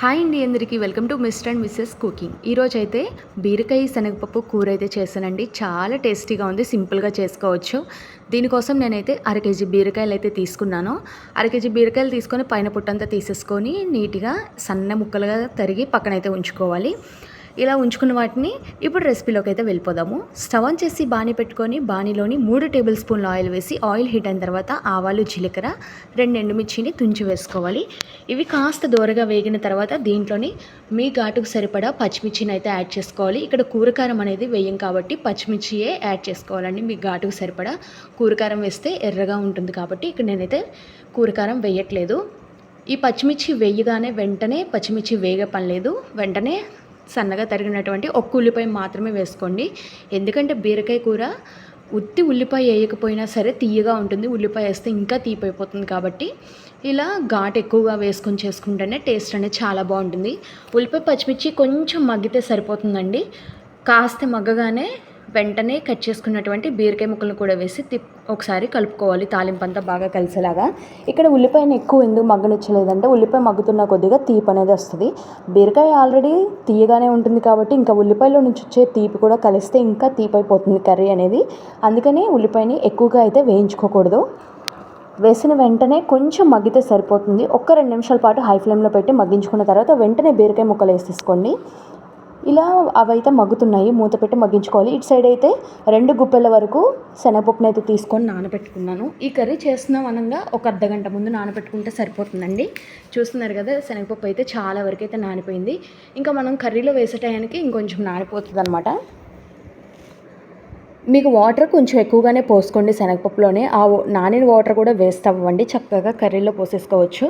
Hi అండి అందరికీ. Welcome to Mr and Mrs cooking. ఈరోజు అయితే బీరకాయ శనగపప్పు కూర అయితే చేశానండి. చాలా టేస్టీగా ఉంది సింపుల్గా చేసుకోవచ్చు. దీనికోసం నేనైతే అర కేజీ బీరకాయలు అయితే తీసుకున్నాను. అర కేజీ బీరకాయలు తీసుకొని పైన పుట్టంతా తీసేసుకొని నీట్గా సన్న ముక్కలుగా తరిగి పక్కనైతే ఉంచుకోవాలి. ఇలా ఉంచుకున్న వాటిని ఇప్పుడు రెసిపీలోకి అయితే వెళ్ళిపోదాము. స్టవ్ ఆన్ చేసి బాణీ పెట్టుకొని బాణీలోని మూడు టేబుల్ స్పూన్ల ఆయిల్ వేసి ఆయిల్ హీట్ అయిన తర్వాత ఆవాలు జీలకర్ర రెండు ఎండుమిర్చిని తుంచి వేసుకోవాలి. ఇవి కాస్త దూరగా వేగిన తర్వాత దీంట్లోని మీ ఘాటుకు సరిపడా పచ్చిమిర్చిని అయితే యాడ్ చేసుకోవాలి. ఇక్కడ కూరకారం అనేది వేయం కాబట్టి పచ్చిమిర్చియే యాడ్ చేసుకోవాలండి. మీ ఘాటుకు సరిపడా కూరకారం వేస్తే ఎర్రగా ఉంటుంది కాబట్టి ఇక్కడ నేనైతే కూరకారం వేయట్లేదు. ఈ పచ్చిమిర్చి వేయగానే వెంటనే పచ్చిమిర్చి వేగ పనిలేదు వెంటనే సన్నగా తరిగినటువంటి ఒక్క ఉల్లిపాయ మాత్రమే వేసుకోండి. ఎందుకంటే బీరకాయ కూర ఉత్తి ఉల్లిపాయ వేయకపోయినా సరే తీయగా ఉంటుంది. ఉల్లిపాయ వేస్తే ఇంకా తీపైపోతుంది కాబట్టి ఇలా ఘాట్ ఎక్కువగా వేసుకొని చేసుకుంటేనే టేస్ట్ అనేది చాలా బాగుంటుంది. ఉల్లిపాయ పచ్చిమిర్చి కొంచెం మగ్గితే సరిపోతుందండి. కాస్త మగ్గగానే వెంటనే కట్ చేసుకున్నటువంటి బీరకాయ ముక్కలను కూడా వేసి తిప్ ఒకసారి కలుపుకోవాలి. తాలింపు అంతా బాగా కలిసేలాగా. ఇక్కడ ఉల్లిపాయను ఎక్కువ ఎందుకు మగ్గనిచ్చలేదంటే ఉల్లిపాయ మగ్గుతున్న కొద్దిగా తీపి అనేది వస్తుంది. బీరకాయ ఆల్రెడీ తీయగానే ఉంటుంది కాబట్టి ఇంకా ఉల్లిపాయలో నుంచి వచ్చే తీపి కూడా కలిస్తే ఇంకా తీపి అయిపోతుంది కర్రీ అనేది. అందుకని ఉల్లిపాయని ఎక్కువగా అయితే వేయించుకోకూడదు. వేసిన వెంటనే కొంచెం మగ్గితే సరిపోతుంది. ఒక్క రెండు నిమిషాల పాటు హై ఫ్లేమ్లో పెట్టి మగ్గించుకున్న తర్వాత వెంటనే బీరకాయ ముక్కలు వేసేసుకోండి. ఇలా అవైతే మగ్గుతున్నాయి. మూత పెట్టి మగ్గించుకోవాలి. ఇటు సైడ్ అయితే రెండు గుప్పెల వరకు శనగపప్పును అయితే తీసుకొని నానబెట్టుకున్నాను. ఈ కర్రీ చేస్తున్నాం అనగా ఒక అర్ధ గంట ముందు నానబెట్టుకుంటే సరిపోతుందండి. చూస్తున్నారు కదా శనగపప్పు అయితే చాలా వరకు అయితే నానిపోయింది. ఇంకా మనం కర్రీలో వేసే టయానికి ఇంకొంచెం నానిపోతుంది అనమాట మీకు వాటర్ కొంచెం ఎక్కువగానే పోసుకోండి శనగపప్పులోనే. ఆ నానిన వాటర్ కూడా వేస్ట్ అవ్వండి. చక్కగా కర్రీలో పోసేసుకోవచ్చు.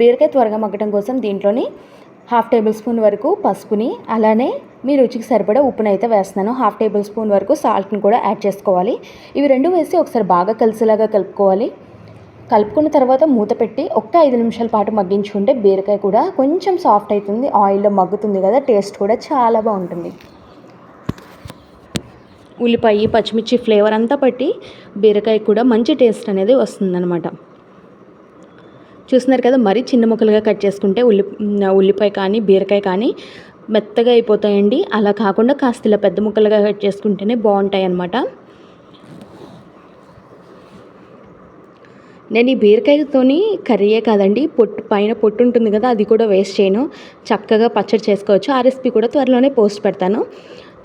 బీరకాయ త్వరగా మగ్గడం కోసం దీంట్లోని హాఫ్ టేబుల్ స్పూన్ వరకు పసుపుని అలానే మీ రుచికి సరిపడా ఉప్పును అయితే వేస్తున్నాను. హాఫ్ టేబుల్ స్పూన్ వరకు సాల్ట్ని కూడా యాడ్ చేసుకోవాలి. ఇవి రెండు వేసి ఒకసారి బాగా కలిసేలాగా కలుపుకోవాలి. కలుపుకున్న తర్వాత మూత పెట్టి ఒక్క ఐదు నిమిషాల పాటు మగ్గించుకుంటే బీరకాయ కూడా కొంచెం సాఫ్ట్ అవుతుంది ఆయిల్లో మగ్గుతుంది కదా టేస్ట్ కూడా చాలా బాగుంటుంది. ఉల్లిపాయ పచ్చిమిర్చి ఫ్లేవర్ అంతా పట్టి బీరకాయ కూడా మంచి టేస్ట్ అనేది వస్తుందన్నమాట. చూస్తున్నారు కదా మరీ చిన్న ముక్కలుగా కట్ చేసుకుంటే ఉల్లి ఉల్లిపాయ కానీ బీరకాయ కానీ మెత్తగా అయిపోతాయండి. అలా కాకుండా కాస్త ఇలా పెద్ద ముక్కలుగా కట్ చేసుకుంటేనే బాగుంటాయి అన్నమాట నేను ఈ బీరకాయతోని కర్రీయే కాదండి పొట్టు పైన పొట్టు ఉంటుంది కదా అది కూడా వేస్ట్ చేయను. చక్కగా పచ్చడి చేసుకోవచ్చు. ఆ రెసిపీ కూడా త్వరలోనే పోస్ట్ పెడతాను.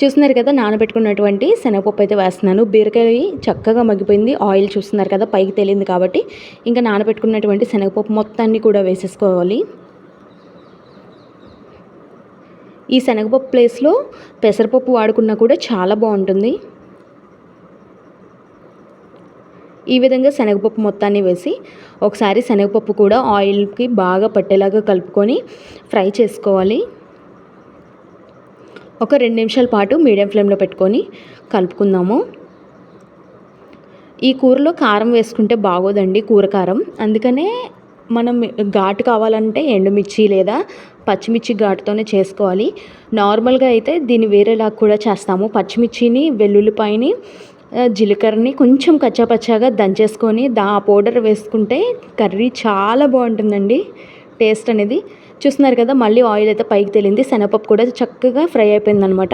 చూస్తున్నారు కదా నానబెట్టుకున్నటువంటి శనగపప్పు అయితే వేస్తున్నాను. బీరకాయ చక్కగా మగ్గిపోయింది. ఆయిల్ చూస్తున్నారు కదా పైకి తేలింది కాబట్టి ఇంకా నానబెట్టుకున్నటువంటి శనగపప్పు మొత్తాన్ని కూడా వేసేసుకోవాలి. ఈ శనగపప్పు ప్లేస్లో పెసరపప్పు వాడుకున్నా కూడా చాలా బాగుంటుంది. ఈ విధంగా శనగపప్పు మొత్తాన్ని వేసి ఒకసారి శనగపప్పు కూడా ఆయిల్కి బాగా పట్టేలాగా కలుపుకొని ఫ్రై చేసుకోవాలి. ఒక రెండు నిమిషాల పాటు మీడియం ఫ్లేమ్లో పెట్టుకొని కలుపుకుందాము. ఈ కూరలో కారం వేసుకుంటే బాగోదండి కూర కారం అందుకనే మనం ఘాటు కావాలంటే ఎండుమిర్చి లేదా పచ్చిమిర్చి ఘాటుతోనే చేసుకోవాలి. నార్మల్గా అయితే దీన్ని వేరేలా కూడా చేస్తాము. పచ్చిమిర్చిని వెల్లుల్లిపాయని జీలకర్రని కొంచెం కచ్చాపచ్చాగా దంచేసుకొని దా పౌడర్ వేసుకుంటే కర్రీ చాలా బాగుంటుందండి. టేస్ట్ అనేది చూస్తున్నారు కదా మళ్ళీ ఆయిల్ అయితే పైకి తేలింది. శనగపప్పు కూడా చక్కగా ఫ్రై అయిపోయింది అనమాట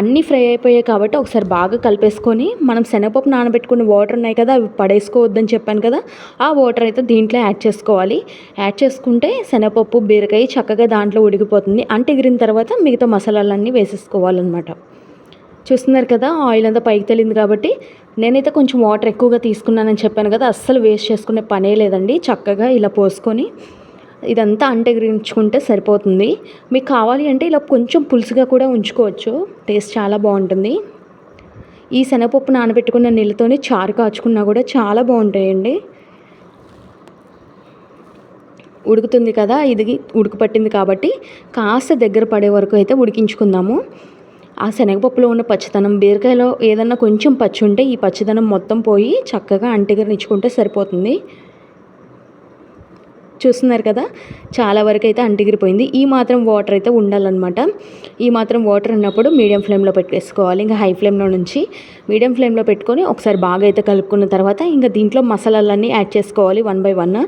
అన్నీ ఫ్రై అయిపోయాయి కాబట్టి ఒకసారి బాగా కలిపేసుకొని మనం శనగపప్పు నానబెట్టుకున్న వాటర్ ఉన్నాయి కదా అవి పడేసుకోవద్దని చెప్పాను కదా ఆ వాటర్ అయితే దీంట్లో యాడ్ చేసుకోవాలి. యాడ్ చేసుకుంటే శనగపప్పు బీరకాయ చక్కగా దాంట్లో ఉడికిపోతుంది. అంటిగిరిన తర్వాత మిగతా మసాలాలన్నీ వేసేసుకోవాలన్నమాట. చూస్తున్నారు కదా ఆయిల్ అంతా పైకి తెలింది కాబట్టి నేనైతే కొంచెం వాటర్ ఎక్కువగా తీసుకున్నానని చెప్పాను కదా అస్సలు వేస్ట్ చేసుకునే పనే లేదండి. చక్కగా ఇలా పోసుకొని ఇదంతా అంటగరించుకుంటే సరిపోతుంది. మీకు కావాలి అంటే ఇలా కొంచెం పులుసుగా కూడా ఉంచుకోవచ్చు. టేస్ట్ చాలా బాగుంటుంది. ఈ శనగపప్పు నానబెట్టుకున్న నీళ్ళతోనే చారు కాచుకున్నా కూడా చాలా బాగుంటాయండి. ఉడుకుతుంది కదా ఇది ఉడుకు పట్టింది కాబట్టి కాస్త దగ్గర పడే వరకు అయితే ఉడికించుకుందాము. ఆ శనగపప్పులో ఉన్న పచ్చదనం బీరకాయలో ఏదన్నా కొంచెం పచ్చి ఉంటే ఈ పచ్చదనం మొత్తం పోయి చక్కగా అంటిగరనిచ్చుకుంటే సరిపోతుంది. చూస్తున్నారు కదా చాలా వరకు అయితే అంటిగిరిపోయింది. ఈ మాత్రం వాటర్ అయితే ఉండాలన్నమాట. ఈ మాత్రం వాటర్ ఉన్నప్పుడు మీడియం ఫ్లేమ్లో పెట్టేసుకోవాలి. ఇంకా హై ఫ్లేమ్లో నుంచి మీడియం ఫ్లేమ్లో పెట్టుకొని ఒకసారి బాగా అయితే కలుపుకున్న తర్వాత ఇంకా దీంట్లో మసాలాలన్నీ యాడ్ చేసుకోవాలి వన్ బై వన్.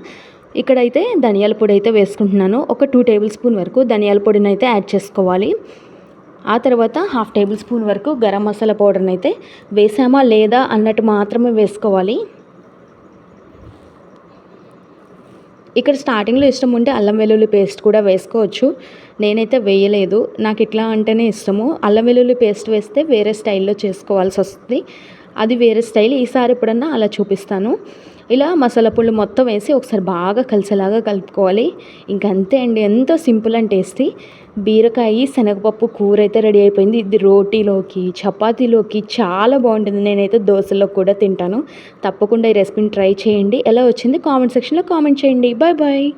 ఇక్కడైతే ధనియాల పొడి అయితే వేసుకుంటున్నాను. ఒక టూ టేబుల్ స్పూన్ వరకు ధనియాల పొడిని అయితే యాడ్ చేసుకోవాలి. ఆ తర్వాత హాఫ్ టేబుల్ స్పూన్ వరకు గరం మసాలా పౌడర్ని అయితే వేసామా లేదా అన్నట్టు మాత్రమే వేసుకోవాలి. ఇక్కడ స్టార్టింగ్లో ఇష్టం ఉంటే అల్లం వెల్లుల్లి పేస్ట్ కూడా వేసుకోవచ్చు. నేనైతే వేయలేదు. నాకు ఇట్లా అంటేనే ఇష్టము. అల్లం వెల్లుల్లి పేస్ట్ వేస్తే వేరే స్టైల్లో చేసుకోవాల్సి వస్తుంది. అది వేరే స్టైల్. ఈసారి ఎప్పుడన్నా అలా చూపిస్తాను. ఇలా మసాలా పుళ్ళు మొత్తం వేసి ఒకసారి బాగా కలిసేలాగా కలుపుకోవాలి. ఇంకంతే అంతే అండి. ఎంతో సింపుల్ అండ్ టేస్టీ. బీరకాయ శనగపప్పు కూర అయితే రెడీ అయిపోయింది. ఇది రోటీలోకి చపాతీలోకి చాలా బాగుంటుంది. నేనైతే దోశలో కూడా తింటాను. తప్పకుండా ఈ రెసిపీని ట్రై చేయండి. ఎలా వచ్చింది కామెంట్ సెక్షన్లో కామెంట్ చేయండి. Bye bye.